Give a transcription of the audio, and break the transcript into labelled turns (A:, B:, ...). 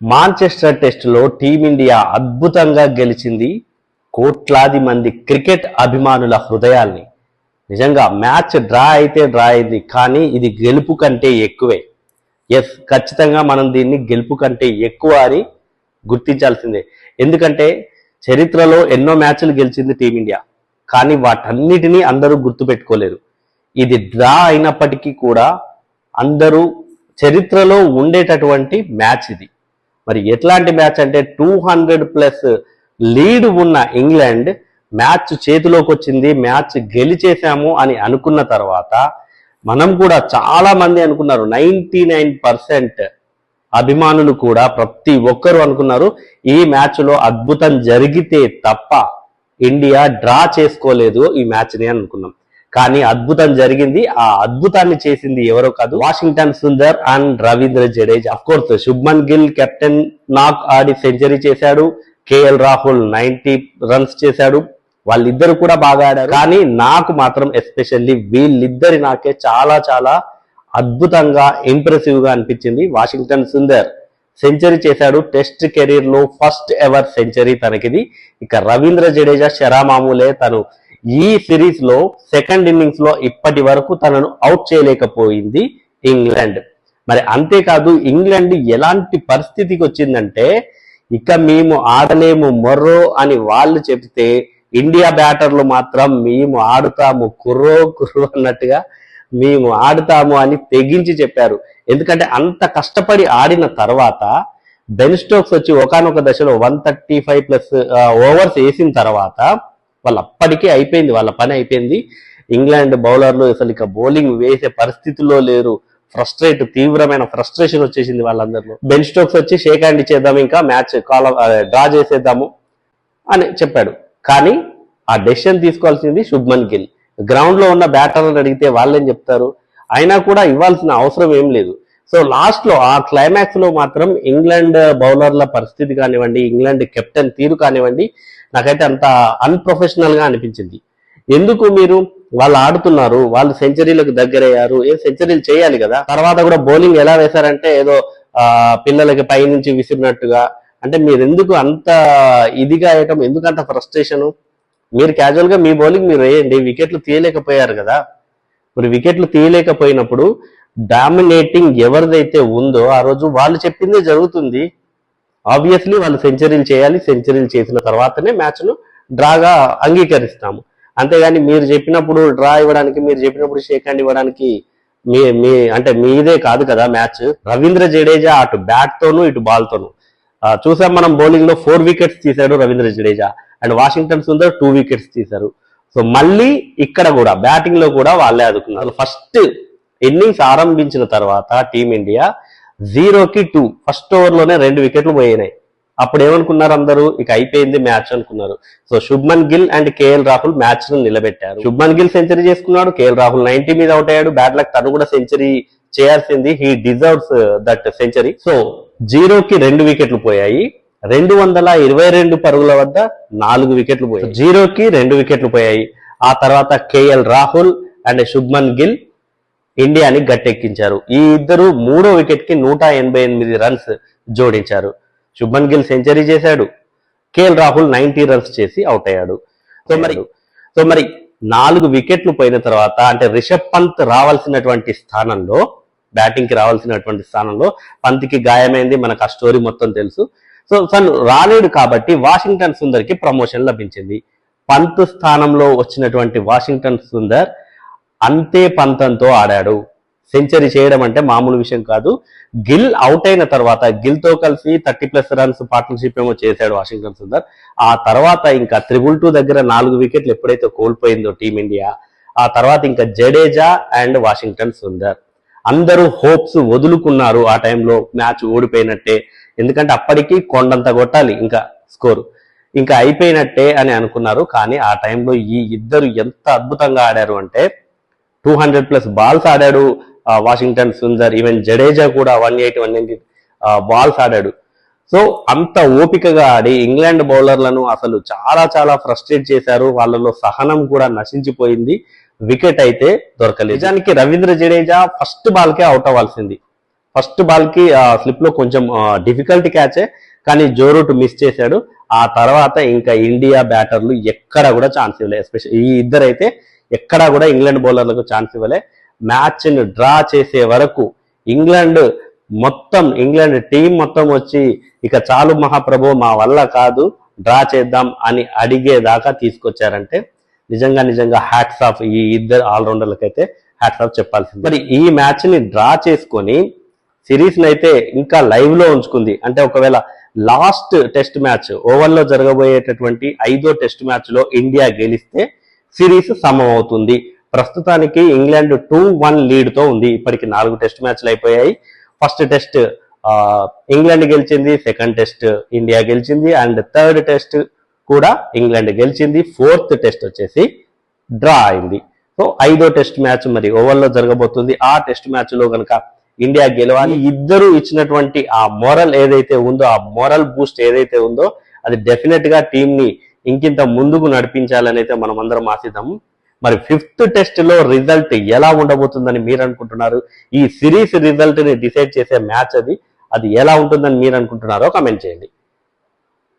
A: Manchester టెస్టులో team India అద్భుతంగా గెలిచింది. కోట్లాది మంది క్రికెట్ అభిమానుల హృదయాల్ని. నిజంగా మ్యాచ్ డ్రా అయితే డ్రా అయింది కానీ ఇది గెలుపు కంటే ఎక్కువే. ఎస్ ఖచ్చితంగా మనం దీన్ని గెలుపు కంటే ఎక్కువ అని గుర్తించాల్సిందే. ఎందుకంటే చరిత్రలో ఎన్నో మ్యాచ్లు గెలిచింది టీమిండియా కానీ వాటన్నిటినీ అందరూ గుర్తుపెట్టుకోలేరు. ఇది డ్రా అయినప్పటికీ కూడా అందరూ చరిత్రలో ఉండేటటువంటి మ్యాచ్ ఇది. మరి ఎట్లాంటి మ్యాచ్ అంటే టూ హండ్రెడ్ ప్లస్ లీడ్ ఉన్న ఇంగ్లాండ్ మ్యాచ్ చేతిలోకి వచ్చింది మ్యాచ్ గెలిచేశాము అని అనుకున్న తర్వాత మనం కూడా చాలా మంది అనుకున్నారు. నైంటీ నైన్ పర్సెంట్ అభిమానులు కూడా ప్రతి ఒక్కరు అనుకున్నారు ఈ మ్యాచ్లో అద్భుతం జరిగితే తప్ప ఇండియా డ్రా చేసుకోలేదు ఈ మ్యాచ్ని అనుకున్నాం. కానీ అద్భుతం జరిగింది. ఆ అద్భుతాన్ని చేసింది ఎవరో కాదు Washington Sundar and Ravindra Jadeja. Of course Shubman Gill captain knock Audi century చేశాడు. కేఎల్ రాహుల్ నైన్టీ రన్స్ చేశాడు. వాళ్ళిద్దరు కూడా బాగా ఆడారు. కానీ నాకు మాత్రం ఎస్పెషల్లీ వీళ్ళిద్దరి నాకే చాలా చాలా అద్భుతంగా ఇంప్రెసివ్గా అనిపించింది వాషింగ్టన్ సుందర్. సెంచరీ చేశాడు. టెస్ట్ కెరీర్లో ఫస్ట్ ఎవర్ సెంచరీ తనకిది. ఇక రవీంద్ర జడేజా శరామామూలే తను ఈ సిరీస్లో సెకండ్ ఇన్నింగ్స్లో ఇప్పటి వరకు తనను అవుట్ చేయలేకపోయింది ఇంగ్లాండ్. మరి అంతేకాదు ఇంగ్లాండ్ ఎలాంటి పరిస్థితికి వచ్చిందంటే ఇక మేము ఆడలేము మొర్రో అని వాళ్ళు చెబితే ఇండియా బ్యాటర్లు మాత్రం మేము ఆడుతాము కుర్రో కుర్రో అన్నట్టుగా మేము ఆడుతాము అని తెగించి చెప్పారు. ఎందుకంటే అంత కష్టపడి ఆడిన తర్వాత బెన్ స్టోక్స్ వచ్చి ఒకనొక దశలో one thirty five plus overs వేసిన తర్వాత వాళ్ళు అప్పటికే అయిపోయింది వాళ్ళ పని అయిపోయింది. ఇంగ్లాండ్ బౌలర్లు అసలు ఇక బౌలింగ్ వేసే పరిస్థితిలో లేరు. ఫ్రస్ట్రేట్ తీవ్రమైన ఫ్రస్ట్రేషన్ వచ్చేసింది వాళ్ళందరిలో. బెన్ స్టోక్స్ వచ్చి షేక్ హ్యాండ్ ఇచ్చేద్దాం ఇంకా మ్యాచ్ కాల్ డ్రా చేసేద్దాము అని చెప్పాడు. కానీ ఆ డెసిషన్ తీసుకోవాల్సింది శుభ్మన్ గిల్. గ్రౌండ్లో ఉన్న బ్యాటర్లను అడిగితే వాళ్ళేం చెప్తారు? అయినా కూడా ఇవ్వాల్సిన అవసరం ఏం లేదు. సో లాస్ట్లో ఆ క్లైమాక్స్లో మాత్రం ఇంగ్లాండ్ బౌలర్ల పరిస్థితి కానివ్వండి ఇంగ్లాండ్ కెప్టెన్ తీరు కానివ్వండి నాకైతే అంత అన్ప్రొఫెషనల్గా అనిపించింది. ఎందుకు మీరు వాళ్ళు ఆడుతున్నారు? వాళ్ళు సెంచరీలకు దగ్గరయ్యారు. ఏ సెంచరీలు చేయాలి కదా? తర్వాత కూడా బౌలింగ్ ఎలా వేశారంటే ఏదో పిల్లలకి పైనుంచి విసిరినట్టుగా. అంటే మీరు ఎందుకు అంత ఇదిగా వేయటం? ఎందుకు అంత ఫ్రస్ట్రేషన్ మీరు క్యాజువల్గా మీ బౌలింగ్ మీరు వేయండి. వికెట్లు తీయలేకపోయారు కదా. మరి వికెట్లు తీయలేకపోయినప్పుడు డామినేటింగ్ ఎవరిదైతే ఉందో ఆ రోజు వాళ్ళు చెప్పిందే జరుగుతుంది. ఆబ్వియస్లీ వాళ్ళు సెంచరీలు చేయాలి సెంచరీలు చేసిన తర్వాతనే మ్యాచ్ను డ్రాగా అంగీకరిస్తాము. అంతేగాని మీరు చెప్పినప్పుడు డ్రా ఇవ్వడానికి మీరు చెప్పినప్పుడు షేక్ హ్యాండ్ ఇవ్వడానికి మీ మీ అంటే మీదే కాదు కదా మ్యాచ్. రవీంద్ర జడేజా అటు బ్యాట్ తోను ఇటు బాల్ తోను. చూసాం మనం బౌలింగ్లో ఫోర్ వికెట్స్ తీశాడు Ravindra Jadeja. And Washington Sundar two wickets తీశారు. సో మళ్ళీ ఇక్కడ కూడా బ్యాటింగ్లో కూడా వాళ్ళే ఆదుకున్నారు. ఫస్ట్ ఇన్నింగ్స్ ఆరంభించిన తర్వాత టీమిండియా జీరోకి టూ. ఫస్ట్ ఓవర్లోనే రెండు వికెట్లు పోయినాయి. అప్పుడు ఏమనుకున్నారు అందరూ? ఇక అయిపోయింది మ్యాచ్ అనుకున్నారు. So Shubman Gill and KL Rahul మ్యాచ్ను నిలబెట్టారు. శుభ్మన్ గిల్ సెంచరీ చేసుకున్నాడు. కేఎల్ రాహుల్ నైన్టీ మీద అవుట్ అయ్యాడు. బ్యాట్ లక్ తను కూడా సెంచరీ చేయాల్సింది. He deserves that century. So జీరోకి రెండు వికెట్లు పోయాయి. రెండు వందల ఇరవై రెండు పరుగుల వద్ద నాలుగు వికెట్లు పోయాయి. జీరోకి రెండు వికెట్లు పోయాయి. ఆ తర్వాత కేఎల్ రాహుల్ అండ్ శుభ్మన్ గిల్ ఇండియాని గట్టెక్కించారు. ఈ ఇద్దరు మూడో వికెట్కి నూట ఎనభై ఎనిమిది రన్స్ జోడించారు. శుభన్ గిల్ సెంచరీ చేశాడు. కేఎల్ రాహుల్ నైన్టీ రన్స్ చేసి అవుట్ అయ్యాడు. సో మరి సో మరి నాలుగు వికెట్లు పోయిన తర్వాత అంటే రిషబ్ పంత్ రావాల్సినటువంటి స్థానంలో బ్యాటింగ్కి రావాల్సినటువంటి స్థానంలో పంత్కి గాయమైంది. మనకు ఆ స్టోరీ మొత్తం తెలుసు. సో తను రాలేడు కాబట్టి వాషింగ్టన్ సుందర్కి ప్రమోషన్ లభించింది. పంత్ స్థానంలో వచ్చినటువంటి వాషింగ్టన్ సుందర్ అంతే పంతంతో ఆడాడు. సెంచరీ చేయడం అంటే మామూలు విషయం కాదు. గిల్ అవుట్ అయిన తర్వాత గిల్తో కలిసి థర్టీ ప్లస్ రన్స్ పార్ట్నర్షిప్ ఏమో చేశాడు వాషింగ్టన్ సుందర్. ఆ తర్వాత ఇంకా త్రిబుల్ టూ దగ్గర నాలుగు వికెట్లు ఎప్పుడైతే కోల్పోయిందో టీమిండియా ఆ తర్వాత ఇంకా జడేజా అండ్ వాషింగ్టన్ సుందర్. అందరూ హోప్స్ వదులుకున్నారు ఆ టైంలో మ్యాచ్ ఓడిపోయినట్టే. ఎందుకంటే అప్పటికి కొండంత కొట్టాలి ఇంకా స్కోరు. ఇంకా అయిపోయినట్టే అని అనుకున్నారు. కానీ ఆ టైంలో ఈ ఇద్దరు ఎంత అద్భుతంగా ఆడారు అంటే టూ హండ్రెడ్ ప్లస్ బాల్స్ ఆడాడు వాషింగ్టన్ సుందర్ ఈవెన్ జడేజా కూడా one eighty one ninety balls ఆడాడు. సో అంత ఓపికగా ఆడి ఇంగ్లాండ్ బౌలర్లను అసలు చాలా చాలా ఫ్రస్ట్రేట్ చేశారు. వాళ్ళలో సహనం కూడా నశించిపోయింది. వికెట్ అయితే దొరకలేదు. నిజానికి రవీంద్ర జడేజా ఫస్ట్ బాల్ కే అవుట్ అవ్వాల్సింది. ఫస్ట్ బాల్కి స్లిప్లో కొంచెం డిఫికల్ట్ క్యాచే కానీ జోరూట్ మిస్ చేశాడు. ఆ తర్వాత ఇంకా ఇండియా బ్యాటర్లు ఎక్కడ కూడా ఛాన్స్ ఇవ్వలేదు. ఎస్పెషల్ ఈ ఇద్దరైతే ఎక్కడా కూడా ఇంగ్లాండ్ బౌలర్లకు ఛాన్స్ ఇవ్వలే. మ్యాచ్ని డ్రా చేసే వరకు ఇంగ్లాండ్ మొత్తం ఇంగ్లాండ్ టీం మొత్తం వచ్చి ఇక చాలు మహాప్రభు మా వల్ల కాదు డ్రా చేద్దాం అని అడిగేదాకా తీసుకొచ్చారంటే నిజంగా నిజంగా హ్యాట్స్ ఆఫ్ ఈ ఇద్దరు ఆల్రౌండర్లకైతే హ్యాట్స్ ఆఫ్ చెప్పాల్సింది. మరి ఈ మ్యాచ్ని డ్రా చేసుకొని సిరీస్ని అయితే ఇంకా లైవ్లో ఉంచుకుంది. అంటే ఒకవేళ లాస్ట్ టెస్ట్ మ్యాచ్ ఓవర్లో జరగబోయేటటువంటి ఐదో టెస్ట్ మ్యాచ్లో ఇండియా గెలిస్తే సిరీస్ సమం అవుతుంది ప్రస్తుతానికి ఇంగ్లాండ్ టూ వన్ లీడ్తో ఉంది. ఇప్పటికి నాలుగు టెస్ట్ మ్యాచ్లు అయిపోయాయి. ఫస్ట్ టెస్ట్ ఇంగ్లాండ్ గెలిచింది. సెకండ్ టెస్ట్ ఇండియా గెలిచింది. అండ్ థర్డ్ టెస్ట్ కూడా ఇంగ్లాండ్ గెలిచింది. ఫోర్త్ టెస్ట్ వచ్చేసి డ్రా అయింది. సో ఐదో టెస్ట్ మ్యాచ్ మరి ఓవర్లో జరగబోతుంది. ఆ టెస్ట్ మ్యాచ్లో కనుక ఇండియా గెలవాలి. ఇద్దరు ఇచ్చినటువంటి ఆ మోరల్ ఏదైతే ఉందో ఆ మోరల్ బూస్ట్ ఏదైతే ఉందో అది డెఫినెట్గా టీం ని ఇంకింత ముందుకు నడిపించాలని అయితే మనం అందరం ఆశిద్దాము మరి ఫిఫ్త్ టెస్ట్లో రిజల్ట్ ఎలా ఉండబోతుందని మీరు అనుకుంటున్నారు? ఈ సిరీస్ రిజల్ట్ని డిసైడ్ చేసే మ్యాచ్ అది. అది ఎలా ఉంటుందని మీరు అనుకుంటున్నారో కమెంట్ చేయండి.